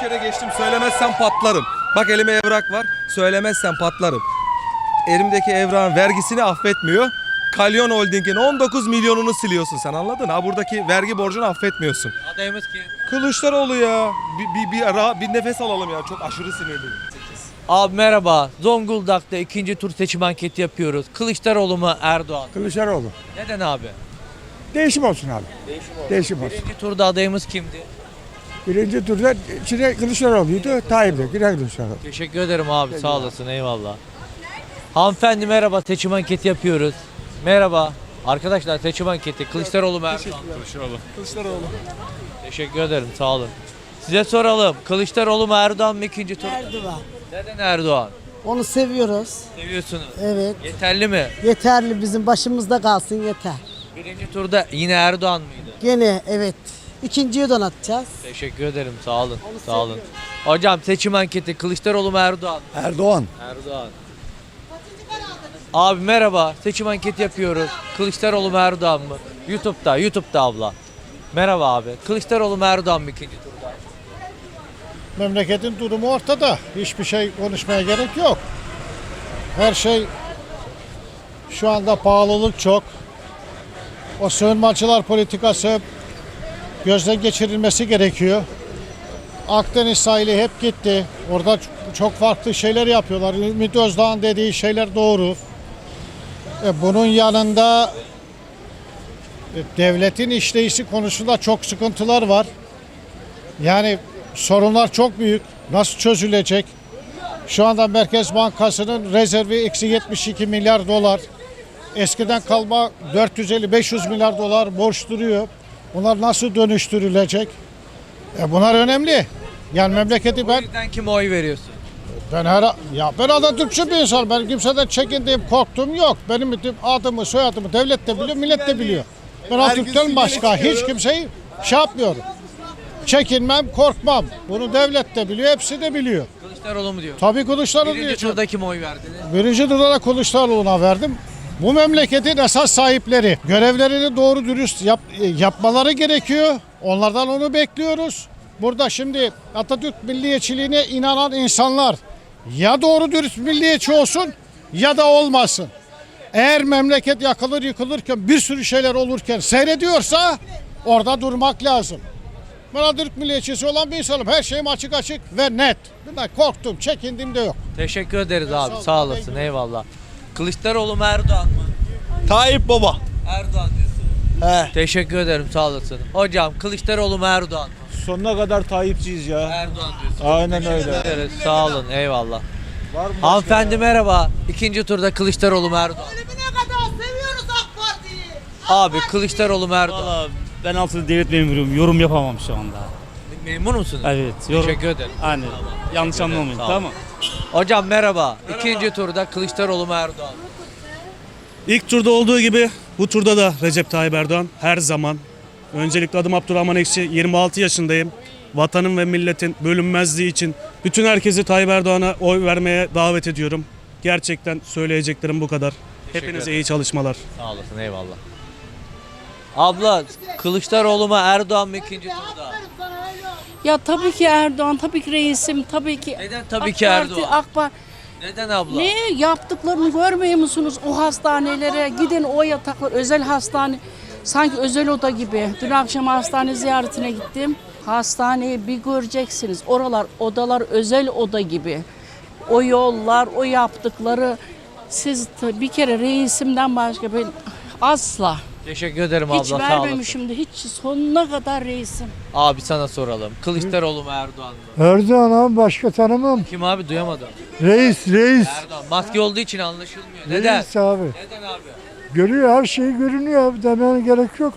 Kere geçtim söylemezsem patlarım. Bak elime evrak var. Söylemezsem patlarım. Elimdeki evrağın vergisini affetmiyor. Kalyon Holding'in 19 milyonunu siliyorsun sen anladın? Ha buradaki vergi borcunu affetmiyorsun. Adayımız kim? Kılıçdaroğlu ya. Bir, bir, bir, ara- bir nefes alalım ya. Çok aşırı sinirliyim. Abi merhaba. Zonguldak'ta ikinci tur seçim anketi yapıyoruz. Kılıçdaroğlu mu Erdoğan? Kılıçdaroğlu. Neden abi? Değişim olsun abi. Değişim olsun. Birinci turda adayımız kimdi? Birinci turda içine Kılıçdaroğlu'ydu. Tayyip'de. Yine Kılıçdaroğlu. Teşekkür ederim abi sağ olasın eyvallah. Hanımefendi merhaba seçim anketi yapıyoruz. Merhaba. Arkadaşlar seçim anketi Kılıçdaroğlu mu Erdoğan? Kılıçdaroğlu. Kılıçdaroğlu. Teşekkür ederim sağ olun. Size soralım. Kılıçdaroğlu mu Erdoğan mı ikinci tur? Erdoğan. Neden Erdoğan? Onu seviyoruz. Seviyorsunuz. Evet. Yeterli mi? Yeterli bizim başımızda kalsın yeter. Birinci turda yine Erdoğan mıydı? Gene evet. İkinciyi donatacağız. Teşekkür ederim sağ olun. Sağ olun. Hocam seçim anketi Kılıçdaroğlu mu Erdoğan? mı? Erdoğan. Erdoğan. Abi merhaba. Seçim anketi yapıyoruz. Kılıçdaroğlu mu Erdoğan mı? YouTube'da, YouTube'da abla. Merhaba abi. Kılıçdaroğlu mu Erdoğan mı ikinci turda? Memleketin durumu ortada. Hiçbir şey konuşmaya gerek yok. Her şey şu anda pahalılık çok. O sığınmacılar politikası gözden geçirilmesi gerekiyor. Akdeniz sahili hep gitti. Orada çok farklı şeyler yapıyorlar. Ümit Özdağ'ın dediği şeyler doğru. E, bunun yanında e, devletin işleyişi konusunda çok sıkıntılar var. Yani sorunlar çok büyük. Nasıl çözülecek? Şu anda Merkez Bankası'nın rezervi eksi 72 milyar dolar. Eskiden kalma 450-500 milyar dolar borç duruyor. Bunlar nasıl dönüştürülecek? E bunlar önemli. Yani memleketi O ben yüzden kime oy veriyorsun? ben her ya ben Atatürkçü bir insan. Ben kimseden çekindiğim, korktuğum yok. Benim bütün adımı, soyadımı devlet de biliyor, millet de biliyor. Ben Atatürk'ten başka hiç kimseyi şey yapmıyorum. Çekinmem, korkmam. Bunu devlet de biliyor, hepsi de biliyor. Kılıçdaroğlu mu diyor? Tabii Kılıçdaroğlu Birinci diyor. turda kime oy verdiniz? Birinci turda da Kılıçdaroğlu'na verdim. Bu memleketin esas sahipleri görevlerini doğru dürüst yap- yapmaları gerekiyor. Onlardan onu bekliyoruz. Burada şimdi Atatürk milliyetçiliğine inanan insanlar ya doğru dürüst milliyetçi olsun ya da olmasın. Eğer memleket yakılır yıkılırken bir sürü şeyler olurken seyrediyorsa orada durmak lazım. Ben Atatürk milliyetçisi olan bir insanım. Her şeyim açık açık ve net. Bundan korktum, çekindim de yok. Teşekkür ederiz abi sağ olasın eyvallah. Kılıçdaroğlu mu Erdoğan mı? Tayyip Baba. Erdoğan diyorsun. He. Teşekkür ederim sağ olasın. Hocam Kılıçdaroğlu mu Erdoğan mı? Sonuna kadar Tayyipçiyiz ya. Erdoğan diyorsun. Aynen öyle. Evet, sağ olun eyvallah. Hanımefendi merhaba. İkinci turda Kılıçdaroğlu mu Erdoğan? mı? Ölümüne kadar seviyoruz AK Parti'yi. Abi Kılıçdaroğlu mu Erdoğan? mı? Valla ben altı devlet memuruyum. Yorum yapamam şu anda. Memnun musunuz? Evet. Yorum. Teşekkür ederim. Aynen. Yanlış anlamayın. Sağ ol. Tamam. Hocam merhaba. İkinci turda Kılıçdaroğlu mu Erdoğan? mı? İlk turda olduğu gibi bu turda da Recep Tayyip Erdoğan her zaman. Öncelikle adım Abdurrahman Ekşi 26 yaşındayım. Vatanın ve milletin bölünmezliği için bütün herkesi Tayyip Erdoğan'a oy vermeye davet ediyorum. Gerçekten söyleyeceklerim bu kadar. Hepinize iyi çalışmalar. Sağ olasın eyvallah. Abla Kılıçdaroğlu mu Erdoğan mı ikinci turda? Ya tabii ki Erdoğan, tabii ki reisim, tabii ki Neden tabii AK ki Parti, Erdoğan? AK Parti. Neden abla? Ne yaptıklarını görmüyor musunuz? O hastanelere gidin o yataklar özel hastane sanki özel oda gibi. Dün akşam hastane ziyaretine gittim. Hastaneyi bir göreceksiniz. Oralar odalar özel oda gibi. O yollar, o yaptıkları siz bir kere reisimden başka ben asla Teşekkür ederim abla hiç sağ olasın. vermemişim de hiç sonuna kadar reisim. Abi sana soralım. Kılıçdaroğlu mu Erdoğan mı? Erdoğan abi başka tanımam. Kim abi duyamadım. Reis, reis. Erdoğan. Maske olduğu için anlaşılmıyor. Neden? Reis abi. Neden abi? Görüyor her şeyi görünüyor abi demeye gerek yok.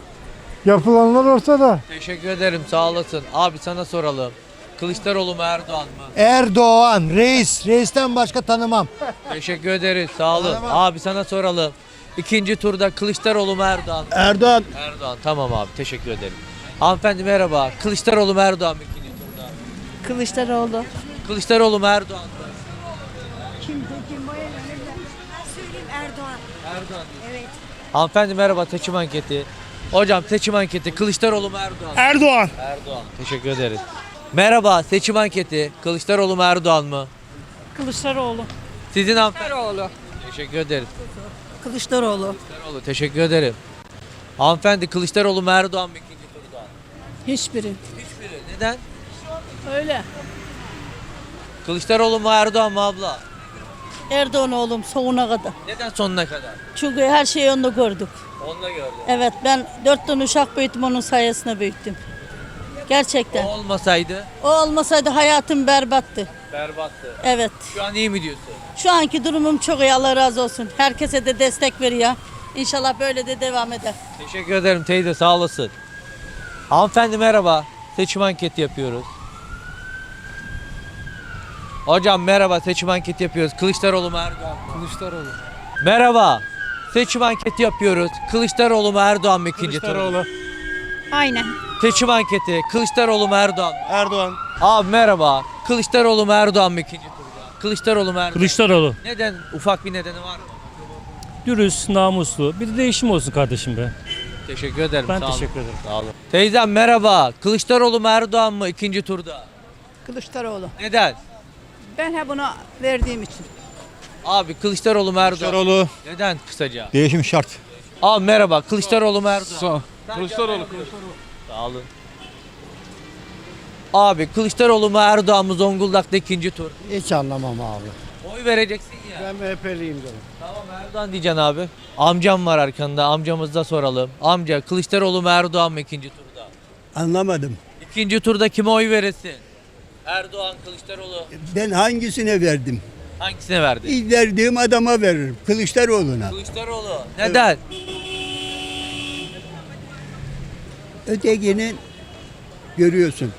Yapılanlar ortada. Teşekkür ederim sağ olasın. Abi sana soralım. Kılıçdaroğlu mu Erdoğan mı? Erdoğan, reis. Reisten başka tanımam. Teşekkür ederiz sağ olun. Abi sana soralım. İkinci turda Kılıçdaroğlu mu Erdoğan mı? Erdoğan. Erdoğan tamam abi teşekkür ederim. Hanımefendi merhaba. Kılıçdaroğlu mu Erdoğan mı ikinci turda? Kılıçdaroğlu. Kılıçdaroğlu mu Erdoğan mı? Erdoğan. Erdoğan. Evet. Hanımefendi merhaba seçim anketi. Hocam seçim anketi Kılıçdaroğlu mu Erdoğan mı? Erdoğan. Erdoğan. Teşekkür ederiz. Merhaba seçim anketi. Kılıçdaroğlu mu Erdoğan mı? Kılıçdaroğlu. Sizin hanımefendi. Teşekkür ederim. Kılıçdaroğlu. Kılıçdaroğlu teşekkür ederim. Hanımefendi Kılıçdaroğlu mu Erdoğan mı ikinci turda? Hiçbiri. Hiçbiri. Neden? Öyle. Kılıçdaroğlu mu Erdoğan mı abla? Erdoğan oğlum sonuna kadar. Neden sonuna kadar? Çünkü her şeyi onda gördük. Onunla gördüm. Evet ben dört tane uşak büyüttüm onun sayesinde büyüttüm. Gerçekten. O olmasaydı O olmasaydı hayatım berbattı. Berbattı. Evet. Şu an iyi mi diyorsun? Şu anki durumum çok iyi Allah razı olsun. Herkese de destek veriyor. İnşallah böyle de devam eder. Teşekkür ederim teyze sağ olasın. Hanımefendi merhaba. Seçim anketi yapıyoruz. Hocam merhaba seçim anketi yapıyoruz. Kılıçdaroğlu mu Erdoğan mı? Kılıçdaroğlu. Merhaba. Seçim anketi yapıyoruz. Kılıçdaroğlu mu Erdoğan mı ikinci turda? Aynen. Seçim anketi. Kılıçdaroğlu mu Erdoğan mı? Erdoğan. Abi merhaba. Kılıçdaroğlu mu Erdoğan mı ikinci turda? Kılıçdaroğlu mu Erdoğan? Kılıçdaroğlu. Neden? Ufak bir nedeni var mı? Dürüst, namuslu. Bir de değişim olsun kardeşim be. Teşekkür ederim. Ben sağ olun. teşekkür ederim. Sağ olun. Teyzem merhaba. Kılıçdaroğlu mu Erdoğan mı ikinci turda? Kılıçdaroğlu. Neden? Ben he bunu verdiğim için. Abi Kılıçdaroğlu mu Erdoğan? Kılıçdaroğlu. Neden kısaca? Değişim şart. Abi merhaba. Kılıçdaroğlu mu Erdoğan? Kılıçdaroğlu. Sağ olun. Abi Kılıçdaroğlu mu Erdoğan mı Zonguldak'ta ikinci tur? Hiç anlamam abi. Oy vereceksin ya. Ben MHP'liyim canım. Tamam Erdoğan diyeceksin abi. Amcam var arkanda. Amcamızda soralım. Amca Kılıçdaroğlu mu Erdoğan mı ikinci turda? Anlamadım. İkinci turda kime oy veresin? Erdoğan, Kılıçdaroğlu. Ben hangisine verdim? Hangisine verdi? Verdiğim adama veririm. Kılıçdaroğlu'na. Kılıçdaroğlu. Neden? Ötekini görüyorsun.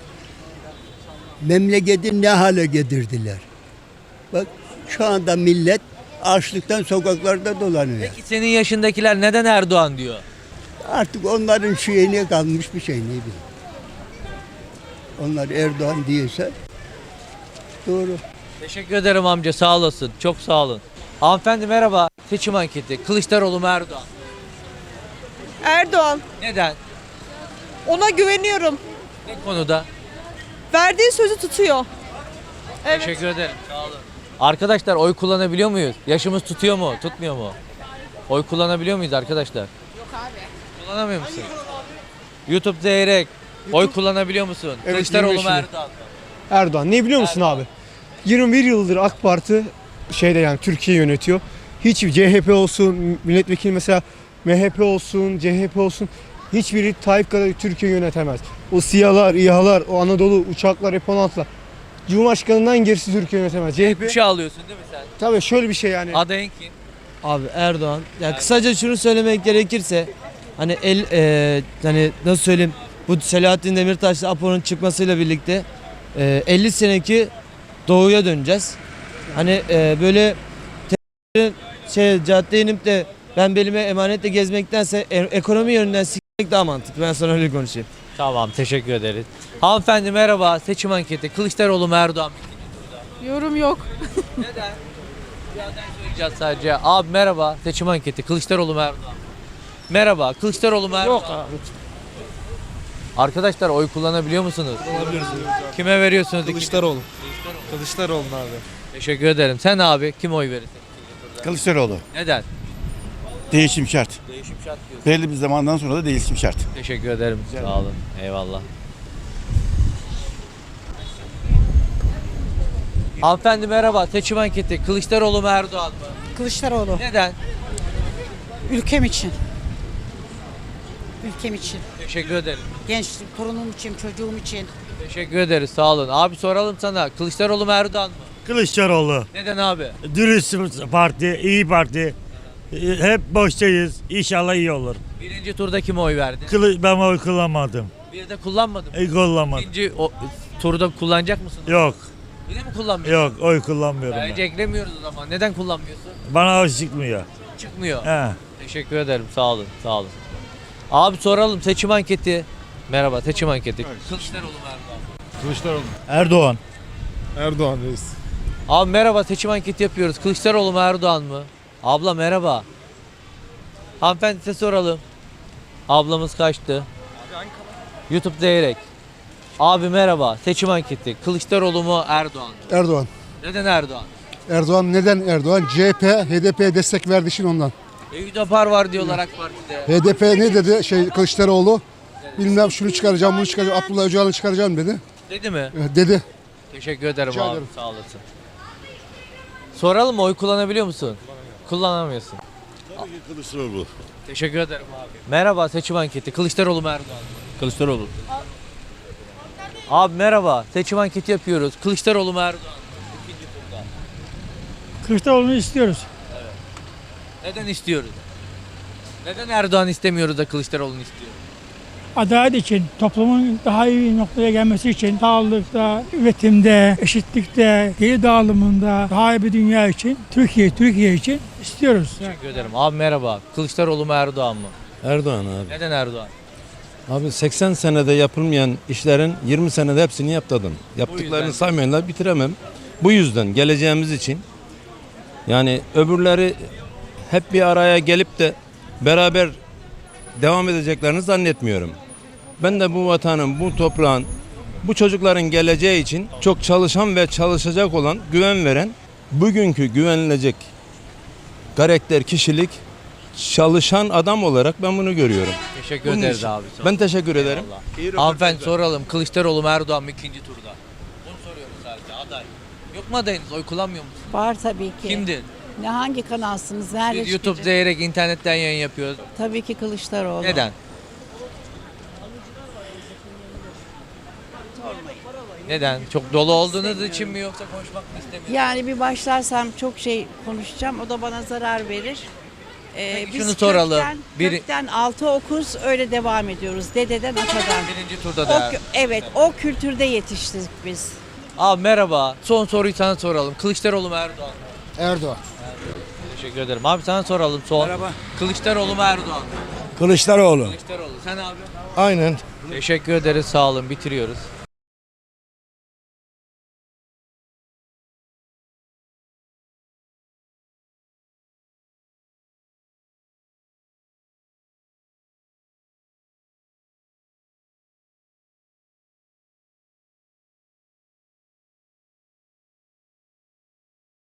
Memleketin ne hale getirdiler. Bak şu anda millet açlıktan sokaklarda dolanıyor. Peki senin yaşındakiler neden Erdoğan diyor? Artık onların şeyine kalmış bir şey ne bileyim. Onlar Erdoğan diyorsa doğru. Teşekkür ederim amca sağ olasın. Çok sağ olun. Hanımefendi merhaba. Seçim anketi. Kılıçdaroğlu mu Erdoğan? Erdoğan Neden? ona güveniyorum. Ne konuda? Verdiği sözü tutuyor. Teşekkür ederim. Sağ olun. Arkadaşlar oy kullanabiliyor muyuz? Yaşımız tutuyor mu? Tutmuyor mu? Oy kullanabiliyor muyuz arkadaşlar? Yok abi. Kullanamıyor musun? YouTube Zeyrek. Oy kullanabiliyor musun? Evet, Kılıçdaroğlu mu 25 yıl. Erdoğan mı? Erdoğan. Ne biliyor musun Erdoğan. abi? 21 yıldır AK Parti şeyde yani Türkiye yönetiyor. Hiç CHP olsun, milletvekili mesela MHP olsun, CHP olsun hiçbiri Tayyip kadar Türkiye yönetemez. O SİHA'lar, İHA'lar, o Anadolu uçaklar, F-16'lar. Cumhurbaşkanından gerisi Türkiye yönetemez. CHP Bir şey alıyorsun değil mi sen? tabii şöyle bir şey yani. Adayın kim? Abi Erdoğan. Ya kısaca şunu söylemek gerekirse hani el e, hani nasıl söyleyeyim bu Selahattin Demirtaş'la Apo'nun çıkmasıyla birlikte e, 50 seneki doğuya döneceğiz. Hani e, böyle şey caddeye inip de ben belime emanetle gezmektense e- ekonomi yönünden daha mantıklı. Ben sana öyle konuşayım. Tamam teşekkür ederiz. Hanımefendi merhaba. Seçim anketi. Kılıçdaroğlu mu Erdoğan mı? Yorum yok. Neden? Bir aday söyleyeceğiz sadece. Abi merhaba. Seçim anketi. Kılıçdaroğlu mu Erdoğan mı? Merhaba. Kılıçdaroğlu mu Erdoğan? Yok abi. Arkadaşlar oy kullanabiliyor musunuz? Kullanabiliyoruz. Kime veriyorsunuz? Kılıçdaroğlu. Kılıçdaroğlu abi. Teşekkür ederim. Sen abi kim oy verirsin? Kılıçdaroğlu. Neden? Değişim şart. Değişim şart diyorsun. Belli bir zamandan sonra da değişim şart. Teşekkür ederim. Sağ olun. Eyvallah. Hanımefendi merhaba. Seçim anketi. Kılıçdaroğlu mu Erdoğan mı? Kılıçdaroğlu Neden? ülkem için. Ülkem için. Teşekkür ederim. Gençlik, torunum için, çocuğum için. Teşekkür ederiz. Sağ olun. Abi soralım sana. Kılıçdaroğlu mu Erdoğan mı? Kılıçdaroğlu. Neden abi? Dürüst parti, iyi parti. Hep boştayız. İnşallah iyi olur. Birinci turda kime oy verdin? Kılı, ben oy kullanmadım. Bir de kullanmadım. İyi kullanmadım. İkinci o, turda kullanacak mısın? Yok, Yine mi kullanmıyorsun? yok oy kullanmıyorum ben. Bence eklemiyoruz o zaman. Neden kullanmıyorsun? Bana oy çıkmıyor. Çıkmıyor. He. Teşekkür ederim. Sağ olun. Sağ olun. Abi soralım seçim anketi. Merhaba seçim anketi. Kılıçdaroğlu mu Erdoğan? mı? Kılıçdaroğlu. Erdoğan. Erdoğan reis. Abi merhaba seçim anketi yapıyoruz. Kılıçdaroğlu mu Erdoğan mı? Abla merhaba. Hanımefendi size soralım. Ablamız kaçtı? YouTube Zeyrek. Abi merhaba. Seçim anketi. Kılıçdaroğlu mu Erdoğan? mı? Erdoğan. Neden Erdoğan? Erdoğan neden Erdoğan? CHP, HDP'ye destek verdiği için ondan. E, Hüdapar var diyorlar AK Parti'de. HDP ne dedi şey Kılıçdaroğlu? Bilmem şunu çıkaracağım, bunu çıkaracağım, Abdullah Öcalan'ı çıkaracağım dedi. Dedi mi? E, Dedi. Teşekkür ederim Rica abi. ederim. Sağ olasın. Soralım mı? Oy kullanabiliyor musun? Kullanamıyorsun. Kılıçdaroğlu. Teşekkür ederim abi. Merhaba seçim anketi. Kılıçdaroğlu mu Erdoğan mı? Kılıçdaroğlu. Abi merhaba. Seçim anketi yapıyoruz. Kılıçdaroğlu mu Erdoğan mı? İkinci turda. Kılıçdaroğlu'nu istiyoruz. Neden istiyoruz? Neden Erdoğan istemiyoruz da Kılıçdaroğlu'nu istiyoruz? Adalet için, toplumun daha iyi bir noktaya gelmesi için, sağlıkta, üretimde, eşitlikte, geri dağılımında daha iyi bir dünya için, Türkiye, Türkiye için istiyoruz. Teşekkür ederim. Abi merhaba. Kılıçdaroğlu mu Erdoğan mı? Erdoğan abi. Neden Erdoğan? Abi 80 senede yapılmayan işlerin 20 senede hepsini yaptırdım. Yaptıklarını yüzden. saymayanlar bitiremem. Bu yüzden geleceğimiz için yani öbürleri hep bir araya gelip de beraber devam edeceklerini zannetmiyorum. Ben de bu vatanın, bu toprağın, bu çocukların geleceği için çok çalışan ve çalışacak olan, güven veren, bugünkü güvenilecek karakter, kişilik, çalışan adam olarak ben bunu görüyorum. Teşekkür Bunun ederiz için. abi. Sağ. Ben teşekkür ederim. Eyvallah. Hanımefendi soralım. Kılıçdaroğlu mu Erdoğan mı ikinci turda? Bunu soruyoruz sadece aday. Yok mu adayınız? Oy kullanmıyor musunuz? Var tabii ki. Kimdir? Ne hangi kanalsınız? Biz YouTube, Zeyrek, internetten yayın yapıyoruz. Tabii ki Kılıçdaroğlu. Neden? Neden? Çok dolu olduğunuz için mi yoksa konuşmak mı istemiyorsunuz? Yani bir başlarsam çok şey konuşacağım. O da bana zarar verir. Ee, Peki şunu soralım. Kökten, Biri- kökten altı okuz öyle devam ediyoruz. Dededen atadan. Birinci turda O, da. kü- evet o kültürde yetiştik biz. Abi merhaba. Son soruyu sana soralım. Kılıçdaroğlu mu Erdoğan mı? Erdoğan. Teşekkür ederim. Abi sana soralım son. Merhaba. Kılıçdaroğlu mu Erdoğan mı? Kılıçdaroğlu. Kılıçdaroğlu. Sen abi? Aynen. Teşekkür ederiz. Sağ olun. Bitiriyoruz.